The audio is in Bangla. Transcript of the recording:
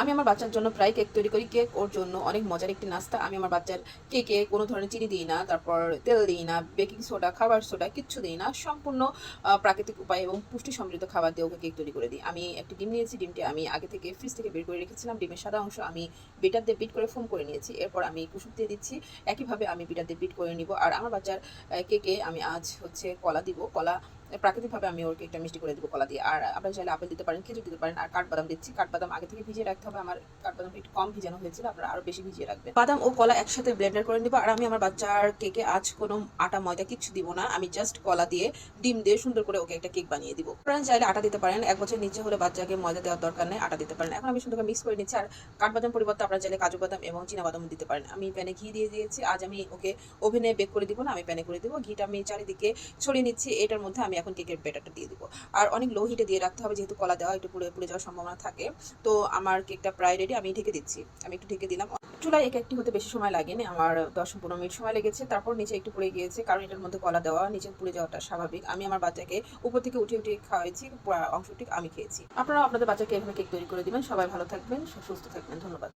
আমি আমার বাচ্চার জন্য প্রায় কেক তৈরি করি, কেক ওর জন্য অনেক মজার একটি নাস্তা। আমি আমার বাচ্চার কেকে কোনো ধরনের চিনি দিই না, তারপর তেল দিই না, বেকিং সোডা, খাবার সোডা কিচ্ছু দিই না, সম্পূর্ণ প্রাকৃতিক উপায় এবং পুষ্টি সমৃদ্ধ খাবার দিয়ে ওকে কেক তৈরি করে দিই। আমি একটি ডিম নিয়েছি, ডিমটি আমি আগে থেকে ফ্রিজ থেকে বের করে রেখেছিলাম, ডিমের সাদা অংশ আমি বিটার দিয়ে বিট করে ফোম করে নিয়েছি। এরপর আমি কুসুম দিয়ে দিচ্ছি, একইভাবে আমি বিটার দিয়ে বিট করে নিব। আর আমার বাচ্চার কেকে আমি আজ হচ্ছে কলা দিব। কলা প্রাকৃতিকভাবে আমি ওর কেকটা মিষ্টি করে দেবো কলা দিয়ে। আর আপনারা চাইলে আপেল দিতে পারেন, খেজুর দিতে পারেন, আর কাঠবাদাম দিচ্ছি। কাঠবাদাম আগে থেকে ভিজিয়ে রাখতে হবে। আমার কাঠবাদাম একটু কম ভিজানো হয়েছিল, আপনারা আরও বেশি ভিজিয়ে রাখবেন। বাদাম ও কলা একসাথে ব্লেন্ডার করে নিব। আর আমি আমার বাচ্চার কেকে আজ কোনো আটা, ময়দা কিচ্ছু দিব না। আমি জাস্ট কলা দিয়ে ডিম দিয়ে সুন্দর করে ওকে একটা কেক বানিয়ে দিব। আপনারা চাইলে আটা দিতে পারেন। এক বছর নিচে হলে বাচ্চাকে ময়দা দেওয়ার দরকার নেই, আটা দিতে পারেন। এখন আমি সুন্দর করে মিক্স করে নিচ্ছি। আর কাঠবাদাম পরিবর্তে আপনারা চাইলে কাজু বাদাম এবং চীনা বাদাম দিতে পারেন। আমি প্যানে ঘি দিয়ে দিয়েছি। আজ আমি ওকে ওভেনে বেক করে দিব না, আমি প্যানে করে দিব। ঘিটা আমি চারিদিকে ছড়িয়ে নিচ্ছি। এটার মধ্যে আমি এখন কেকের ব্যাটারটা দিয়ে দিব। আর অনেক লো হিটে দিয়ে রাখতে হবে, যেহেতু কলা দেওয়া একটু পুড়ে পুড়ে যাওয়ার সম্ভাবনা থাকে। তো আমার কেকটা প্রায় রেডি আমি ঢেকে দিচ্ছি। আমি একটু ঢেকে দিলাম। চুলায় এই একটি হতে বেশি সময় লাগেনি, আমার দশ পনেরো মিনিট সময় লেগেছে। তারপর নিচে একটু পুড়ে গিয়েছে, কারণ এটার মধ্যে কলা দেওয়া, নিচে পুড়ে যাওয়াটা স্বাভাবিক। আমি আমার বাচ্চাকে উপর থেকে উঠে উঠে খাওয়াইছি অংশটি আমি খেয়েছি। আপনারা আপনাদের বাচ্চাকে এভাবে কেক তৈরি করে দিবেন। সবাই ভালো থাকবেন, সুস্থ থাকবেন। ধন্যবাদ।